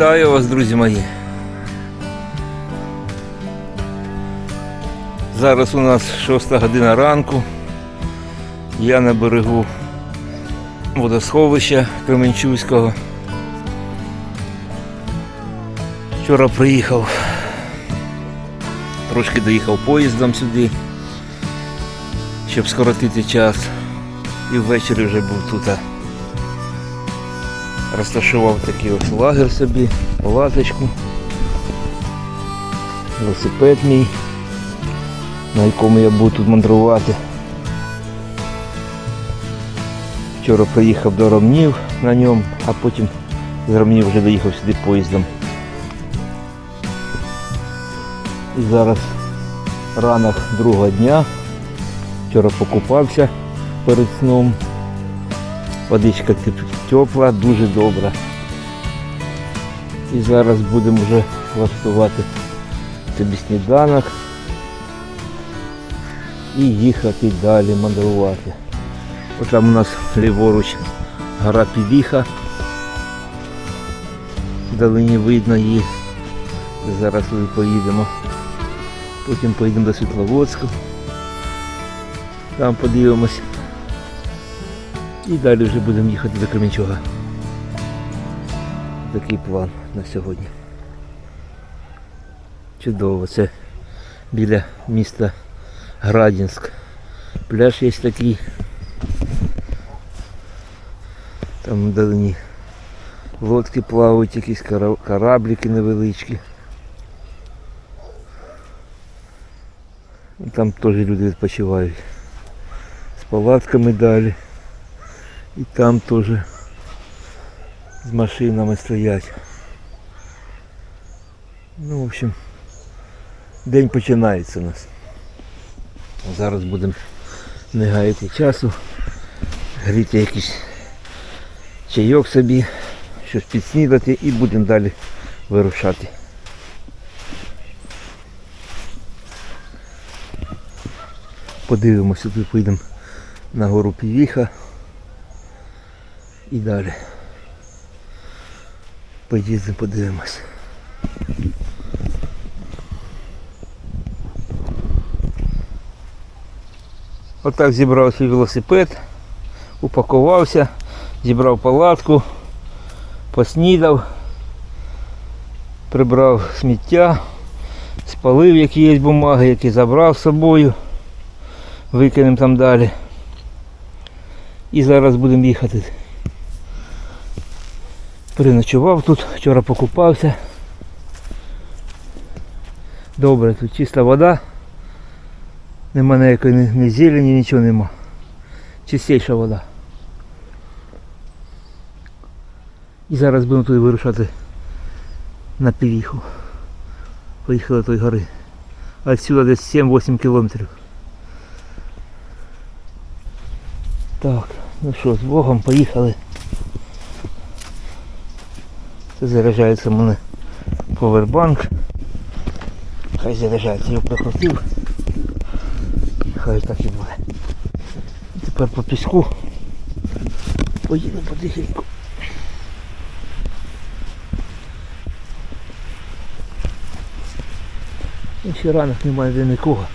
Вітаю вас, друзі мої. Зараз у нас 6 година ранку. Я на берегу водосховища Кременчуського. Вчора приїхав, трошки доїхав поїздом сюди, щоб скоротити час. І ввечері вже був тут. Розташував такий ось лагер собі, палаточку, велосипед мій, на якому я буду тут мандрувати. Вчора приїхав до Ромнів на ньому, а потім з Ромнів вже доїхав сюди поїздом. І зараз ранок другого дня. Вчора покупався перед сном. Водичка тепла, дуже добра. І зараз будемо вже влаштувати собі сніданок і їхати далі мандрувати. От там у нас ліворуч гора Підіха. Вдалині видно її. Зараз туди поїдемо. Потім поїдемо до Світловодська. Там подивимось. І далі вже будемо їхати до Кременчуга. Такий план на сьогодні. Чудово, це біля міста Градінськ. Пляж є такий. Там вдалині лодки плавають, якісь кораблики невеличкі. Там теж люди відпочивають. З палатками далі. І там теж з машинами стоять. Ну, в общем, день починається у нас. Зараз будемо не гаяти часу, гріти якийсь чайок собі, щось підснідати і будемо далі вирушати. Подивимося, тут поїдемо на гору Півіха і далі. Поїздимо, подивимось. Отак зібрав свій велосипед, упакувався, зібрав палатку, поснідав, прибрав сміття, спалив які є бумаги, які забрав з собою, викинемо там далі. І зараз будемо їхати. Переночував тут, вчора покупався. Добре, тут чиста вода. Нема ніякої ні, ні зелені, нічого нема. Чистіша вода. І зараз будемо туди вирушати на півіху. Поїхали тої гори. А Отсюда десь 7-8 кілометрів. Так, ну що, з Богом поїхали. Це заряджається мене повербанк. Хай заряджається, його прикрутив. Хай так і буде. Тепер по піску поїдемо потихеньку. І ще ранок немає де нікого.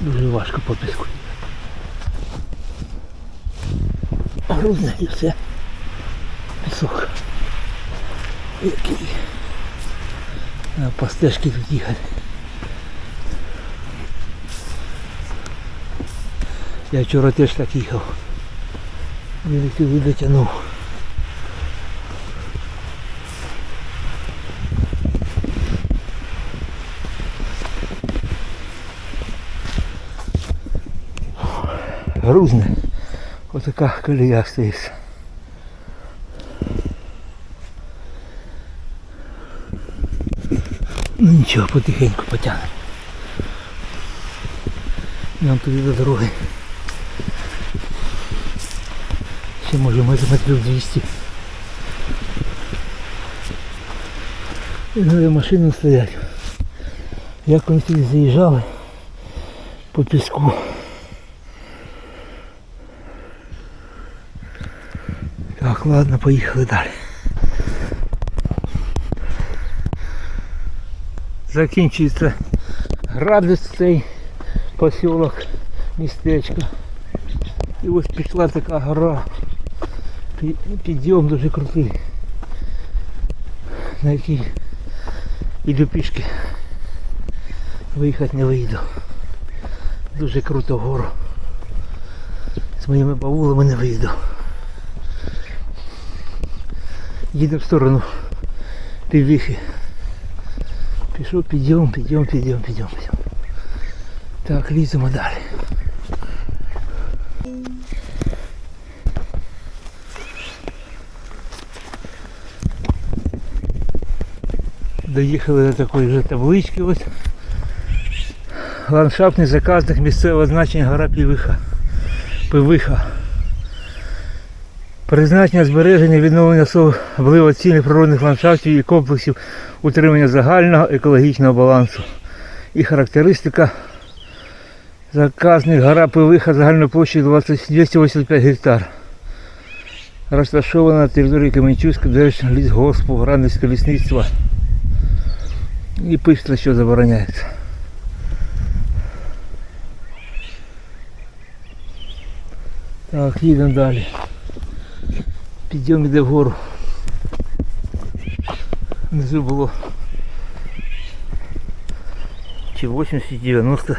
Дуже важко по піску. Грузне і все. Пісок. Який. По стежці тут їхати. Я вчора теж так їхав. Туди дотягнув. Грузне. Отака колія стоїть. Ну нічого, потихеньку потягнемо. Нам туди до дороги. Ще може метрів 200. І ну, машини стоять. Як вони сюди заїжджали по піску. Так, ладно, поїхали далі. Закінчується градус цей посілок, містечко. І ось пішла така гора. Підйом дуже крутий. На який іду пішки. Виїхати не вийду. Дуже круто вгору. З моїми баулами не вийду. Їдемо в сторону піввіхи. Пішов, підйом, підйом, підйом, підйом, підйом. Так, ліземо далі. Доїхали до такої вже таблички ось. Ландшафтний заказник місцевого значення гора Півиха. Пивиха. Призначення збереження відновлення особливо цінних природних ландшафтів і комплексів утримання загального екологічного балансу. І характеристика заказник гора Пивиха загальною площею 285 гектар. Розташована на території Кам'янчуського держлісгоспу, Грандівського лісництва. І пишеться, що забороняється. Так, їдемо далі. Підйом іде вгору. Внизу було чи 80-90.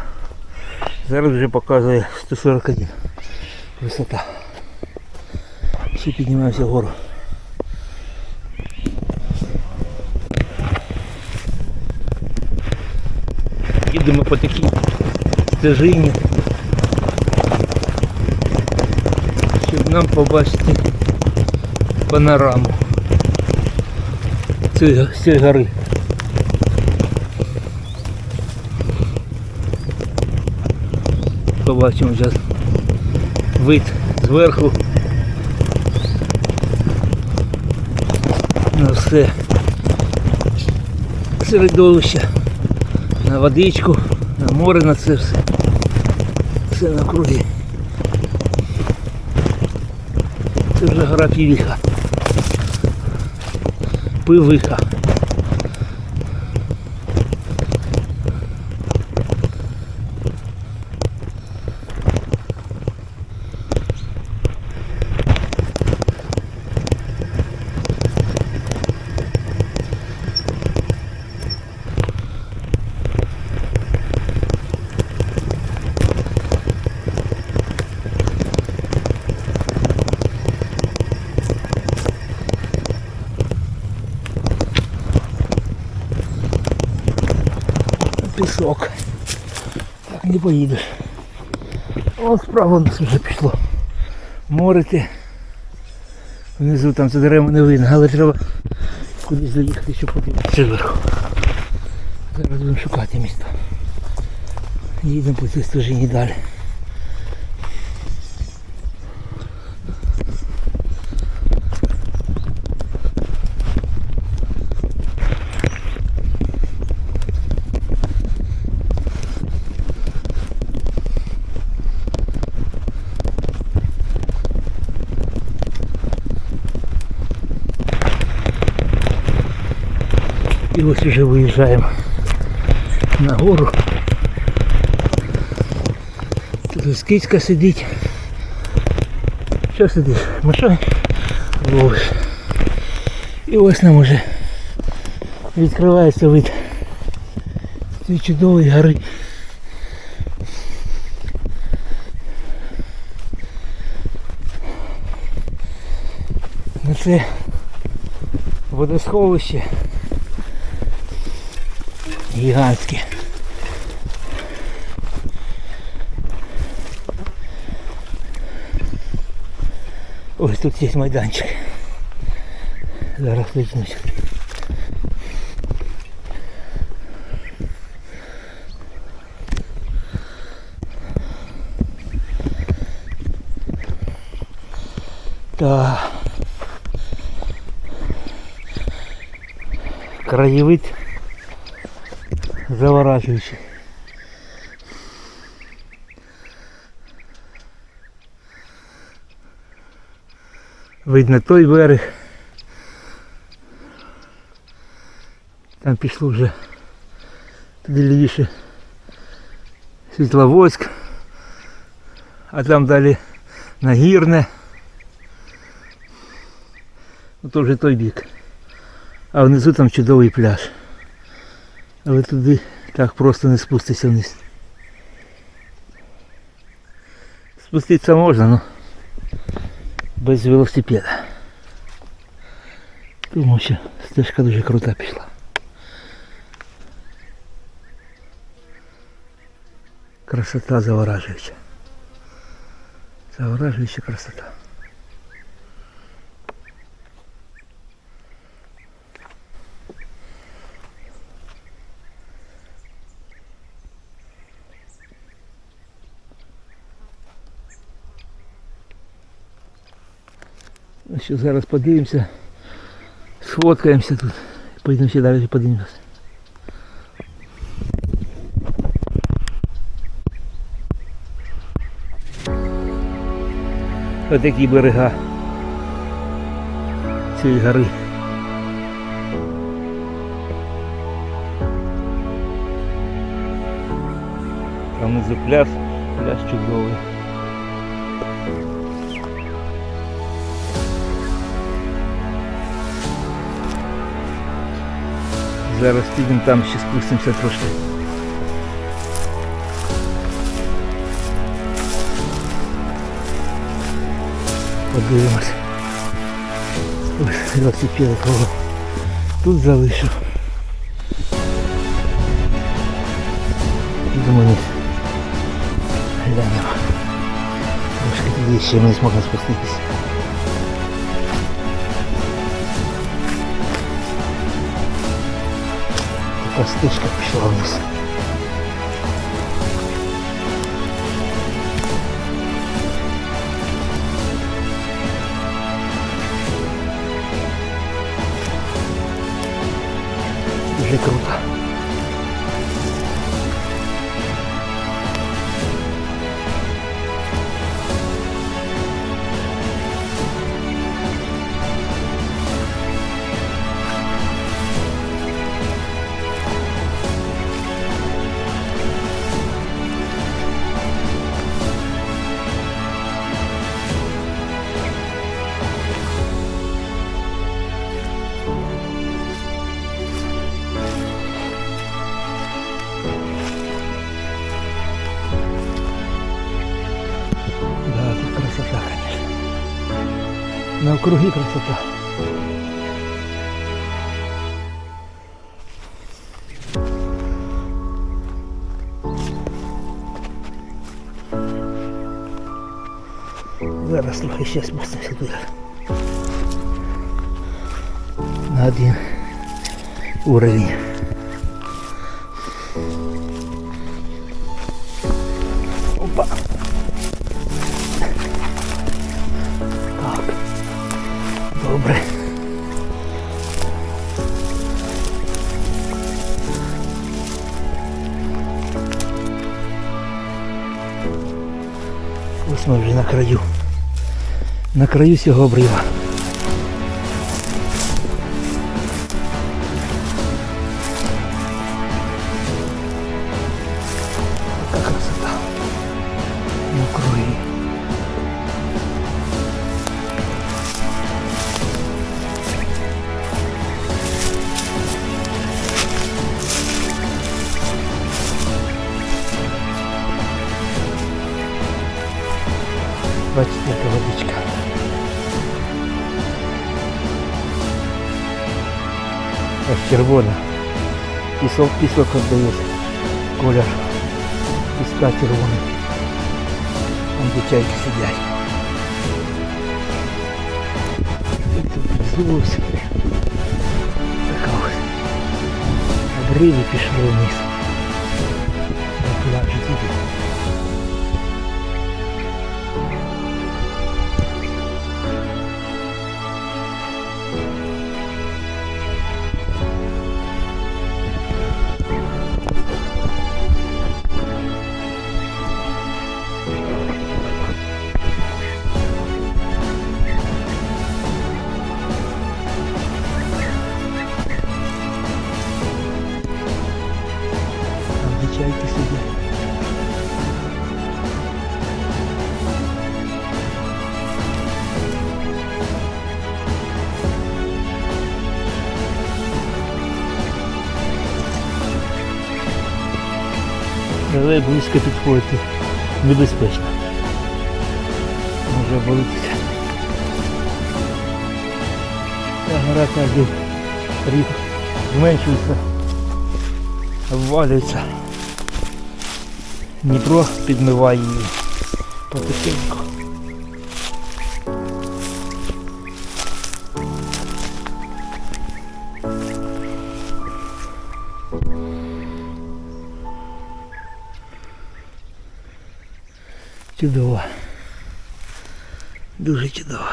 Зараз вже показує 141 висота. Ще піднімаємося вгору. Їдемо по такій стежині. Щоб нам побачити панораму цієї, гори. Побачимо зараз вид зверху на все середовище, на водичку, на море, на це все. Все на круги. Це вже гора Півіха. Пивиха. Пісок. Так не поїдеш. О, справа у нас вже пішло. Морити. Внизу там за дерева не видно, але треба кудись доїхати, щоб подивитися зверху. Зараз будемо шукати місто. Їдемо по цій стежині далі. Ось уже виїжджаємо на гору. Тут ось кицька сидить. Що сидиш? Мишай? Ось. І ось нам уже відкривається вид цієї чудової гори. Ну це водосховище гігантське. Ось тут є майданчик. Зараз витягнусь. Так. Краєвид заворажуючий. Видно той берег. Там пішло вже туди лівіше Світловодськ, а там далі Нагірне. Ну, то вже той бік. А внизу там чудовий пляж. Але туди так просто не спустися вниз. Спуститися можна, але без велосипеда. Тому що стежка дуже крута пішла. Красота заворажуюча. Заворажуюча красота. Що, зараз подивимося, сфоткаємося тут. Поїдемо ще далі подивимося. Ось такі берега цієї гори. Там внизу пляж, пляж чудовий. Зараз підемо там ще спустимося трошки. Подивимось. Ось велосипед кого тут залишив. Думаю, глянемо. Трошки ще не зможемо спуститися. Така стежка пішла вниз. Округе красота. Зараз трохи ще спустимося туди. На один уровень. Опа. Добре. Ось ми вже на краю. На краю цього обрива. червона. Пісок, пісок віддає колір. Піска червоний. Там де чайки сидять. І тут зовсім така ось. Обриви пішли вниз. До пляжу туди. Але близько підходити небезпечно. Може болитися. Ця гора кожен рік зменшується, обвалюється. Дніпро підмиває її потихеньку. Чудово. Дуже чудово.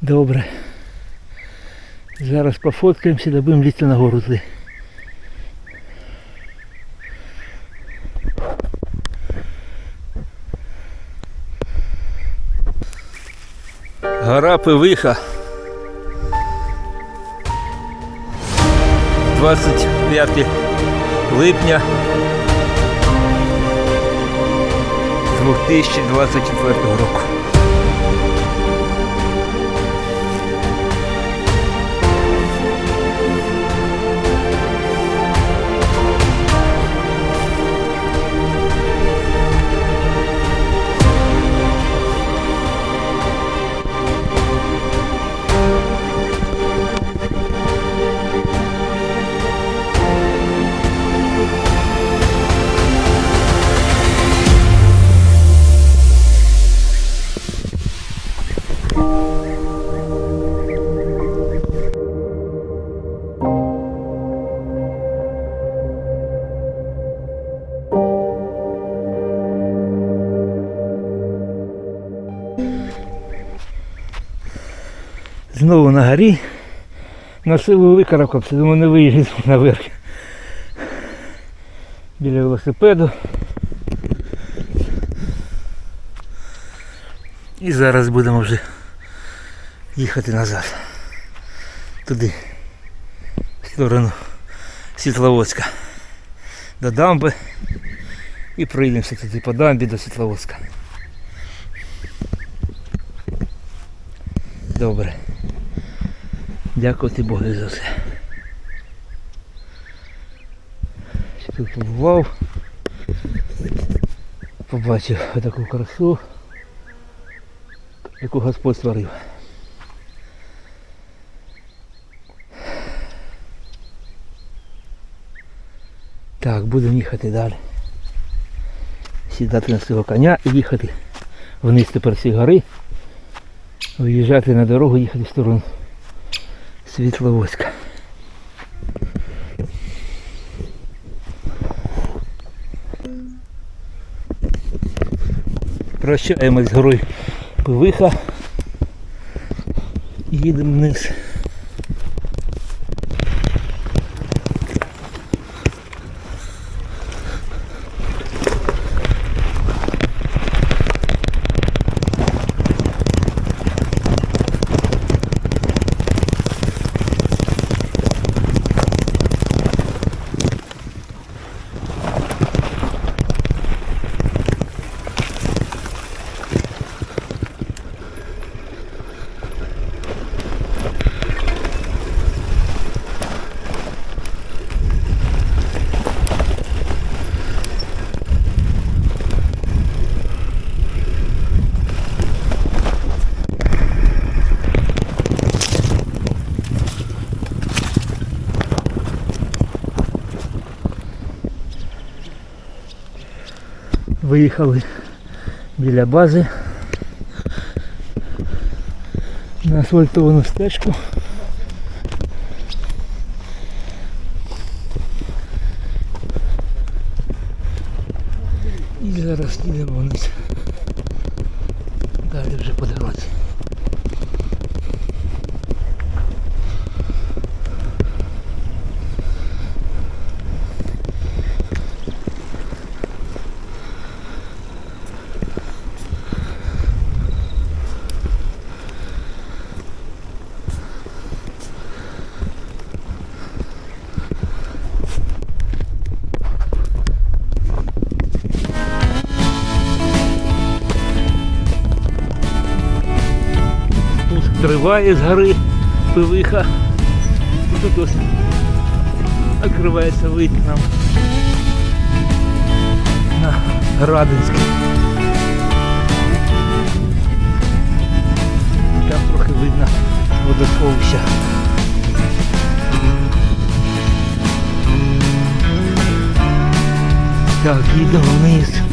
Добре. Зараз пофоткаємося, да будемо лізти на гору туди. Гора Пивиха. 25 липня 2024 року. Горі. На силу викарабкався, думаю, не виїжджу наверх. Біля велосипеду. І зараз будемо вже їхати назад. Туди. В сторону Світловодська. До дамби. І пройдемося туди по дамбі до Світловодська. Добре. Дякувати Богу за все. Ще Тут побував. Побачив таку красу, яку Господь створив. Так, будемо їхати далі. Сідати на свого коня і їхати вниз тепер ці гори. Виїжджати на дорогу, їхати в сторону Світловодська. Прощаємось з горою Пивиха. Їдемо вниз. Виїхали біля бази на асфальтовану стежку. І зараз їдемо вниз. Далі вже по дорозі. Тут триває з гори пивиха. І тут ось відкривається вид нам на Радинське. Там трохи видно водосховища. Так, їдемо вниз.